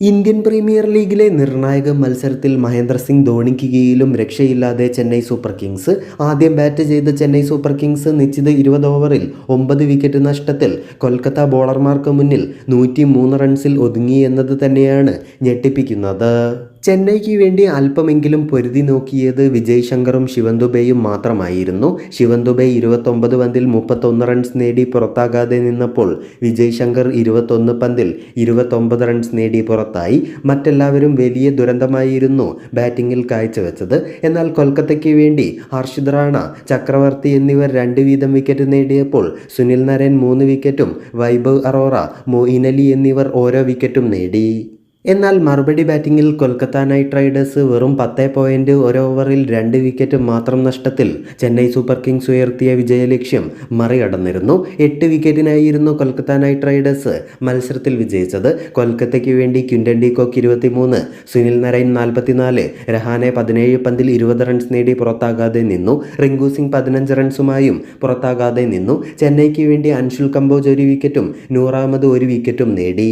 Indian premier ലീഗിലെ നിർണായക മത്സരത്തിൽ മഹേന്ദ്ര സിംഗ് ധോണിക്ക് കീഴിലും രക്ഷയില്ലാതെ ചെന്നൈ സൂപ്പർ കിങ്സ്. ആദ്യം ബാറ്റ് ചെയ്ത ചെന്നൈ സൂപ്പർ കിങ്സ് നിശ്ചിത ഇരുപത് ഓവറിൽ ഒമ്പത് വിക്കറ്റ് നഷ്ടത്തിൽ കൊൽക്കത്ത ബോളർമാർക്ക് മുന്നിൽ നൂറ്റി റൺസിൽ ഒതുങ്ങി എന്നത് തന്നെയാണ് ഞെട്ടിപ്പിക്കുന്നത്. ചെന്നൈക്ക് വേണ്ടി അല്പമെങ്കിലും പൊരുതി നോക്കിയത് വിജയ് ശങ്കറും ശിവൻ ദുബെയും മാത്രമായിരുന്നു. ശിവൻ ദുബെ ഇരുപത്തൊമ്പത് പന്തിൽ മുപ്പത്തൊന്ന് റൺസ് നേടി പുറത്താകാതെ നിന്നപ്പോൾ വിജയ് ശങ്കർ ഇരുപത്തൊന്ന് പന്തിൽ ഇരുപത്തൊമ്പത് റൺസ് നേടി പുറത്തായി. മറ്റെല്ലാവരും വലിയ ദുരന്തമായിരുന്നു ബാറ്റിങ്ങിൽ കാഴ്ചവെച്ചത്. എന്നാൽ കൊൽക്കത്തയ്ക്ക് വേണ്ടി ഹർഷിദ് റാണ ചക്രവർത്തി എന്നിവർ രണ്ട് വീതം വിക്കറ്റ് നേടിയപ്പോൾ സുനിൽ നരൻ മൂന്ന് വിക്കറ്റും വൈഭവ് അറോറ മൊയിൻ അലി എന്നിവർ ഓരോ വിക്കറ്റും നേടി. എന്നാൽ മറുപടി ബാറ്റിംഗിൽ കൊൽക്കത്ത നൈറ്റ് റൈഡേഴ്സ് വെറും പത്ത് പോയിന്റ് ഒരു ഓവറിൽ രണ്ട് വിക്കറ്റ് മാത്രം നഷ്ടത്തിൽ ചെന്നൈ സൂപ്പർ കിങ്സ് ഉയർത്തിയ വിജയലക്ഷ്യം മറികടന്നിരുന്നു. എട്ട് വിക്കറ്റിനായിരുന്നു കൊൽക്കത്ത നൈറ്റ് റൈഡേഴ്സ് മത്സരത്തിൽ വിജയിച്ചത്. കൊൽക്കത്തയ്ക്ക് വേണ്ടി ക്വിന്റൻ ഡീകോക്ക് ഇരുപത്തിമൂന്ന് സുനിൽ നരൈൻ നാൽപ്പത്തിനാല് രഹാനെ പതിനേഴ് പന്തിൽ ഇരുപത് റൺസ് നേടി പുറത്താകാതെ നിന്നു. റിങ്കു സിംഗ് പതിനഞ്ച് റൺസുമായും പുറത്താകാതെ നിന്നു. ചെന്നൈക്ക് വേണ്ടി അൻഷുൽ കമ്പോജ് ഒരു വിക്കറ്റും നൂറാമത് ഒരു വിക്കറ്റും നേടി.